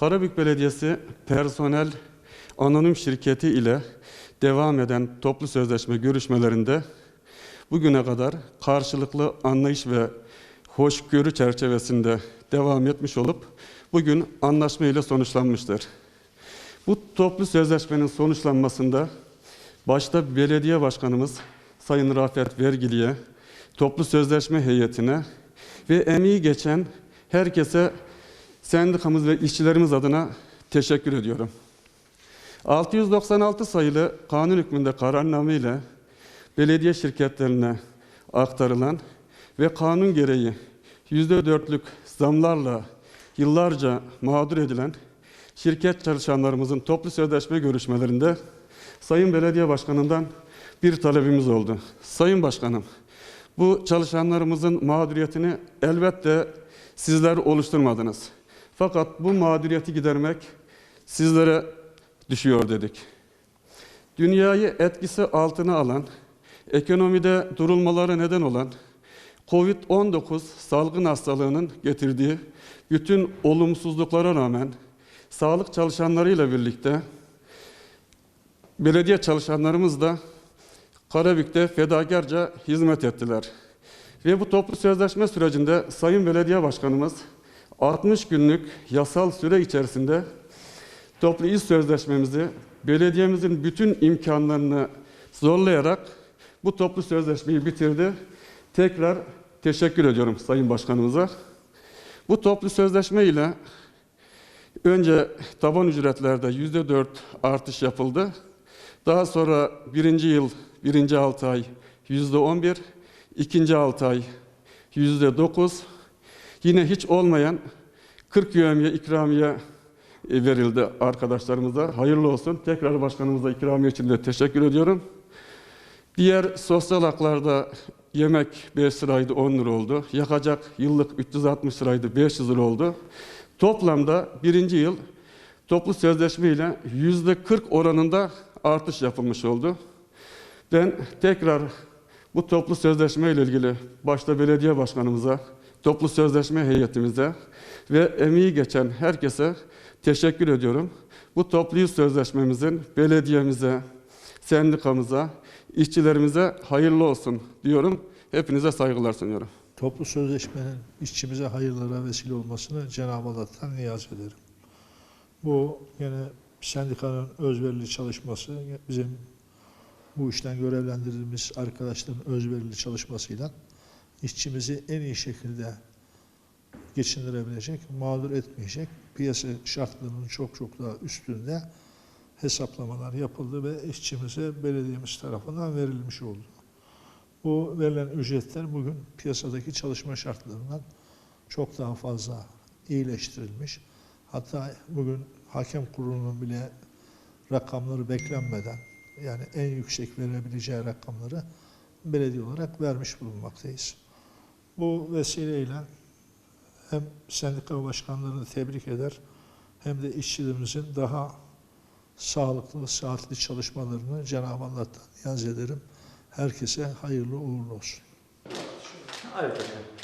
Karabük Belediyesi personel anonim şirketi ile devam eden toplu sözleşme görüşmelerinde bugüne kadar karşılıklı anlayış ve hoşgörü çerçevesinde devam etmiş olup bugün anlaşma ile sonuçlanmıştır. Bu toplu sözleşmenin sonuçlanmasında başta belediye başkanımız Sayın Rafet Vergili'ye, toplu sözleşme heyetine ve emeği geçen herkese sendikamız ve işçilerimiz adına teşekkür ediyorum. 696 sayılı kanun hükmünde kararname ile belediye şirketlerine aktarılan ve kanun gereği %4'lük zamlarla yıllarca mağdur edilen şirket çalışanlarımızın toplu sözleşme görüşmelerinde Sayın Belediye Başkanı'ndan bir talebimiz oldu. Sayın Başkanım, bu çalışanlarımızın mağduriyetini elbette sizler oluşturmadınız. Fakat bu mağduriyeti gidermek sizlere düşüyor dedik. Dünyayı etkisi altına alan, ekonomide durulmalara neden olan COVID-19 salgın hastalığının getirdiği bütün olumsuzluklara rağmen sağlık çalışanlarıyla birlikte belediye çalışanlarımız da Karabük'te fedakarca hizmet ettiler. Ve bu toplu sözleşme sürecinde Sayın Belediye Başkanımız 60 günlük yasal süre içerisinde toplu iş sözleşmemizi belediyemizin bütün imkanlarını zorlayarak bu toplu sözleşmeyi bitirdi. Tekrar teşekkür ediyorum Sayın Başkanımıza. Bu toplu sözleşme ile önce taban ücretlerde yüzde dört artış yapıldı. Daha sonra birinci yıl, birinci altı ay yüzde on bir, ikinci altı ay yüzde dokuz, yine hiç olmayan 40 yövmiye ikramiye e, verildi arkadaşlarımıza. Hayırlı olsun. Tekrar başkanımıza ikramiye için de teşekkür ediyorum. Diğer sosyal haklarda yemek 5 liraydı 10 lira oldu. Yakacak yıllık 360 liraydı 500 lira oldu. Toplamda birinci yıl toplu sözleşme ile yüzde 40 oranında artış yapılmış oldu. Ben tekrar bu toplu sözleşme ile ilgili başta belediye başkanımıza, toplu sözleşme heyetimize ve emeği geçen herkese teşekkür ediyorum. Bu toplu sözleşmemizin belediyemize, sendikamıza, işçilerimize hayırlı olsun diyorum. Hepinize saygılar sunuyorum. Toplu sözleşmenin işçimize hayırlara vesile olmasını Cenab-ı Allah'tan niyaz ederim. Bu yine sendikanın özverili çalışması, bizim bu işten görevlendirilmiş arkadaşların özverili çalışmasıyla işçimizi en iyi şekilde geçindirebilecek, mağdur etmeyecek, piyasa şartlarının çok çok daha üstünde hesaplamalar yapıldı ve işçimize belediyemiz tarafından verilmiş oldu. Bu verilen ücretler bugün piyasadaki çalışma şartlarından çok daha fazla iyileştirilmiş. Hatta bugün hakem kurulunun bile rakamları beklenmeden yani en yüksek verebileceği rakamları belediye olarak vermiş bulunmaktayız. Bu vesileyle hem sendika başkanlarını tebrik eder hem de işçilerimizin daha sağlıklı, saatli çalışmalarını Cenab-ı Allah'tan niyaz ederim. Herkese hayırlı uğurlu olsun. Evet efendim.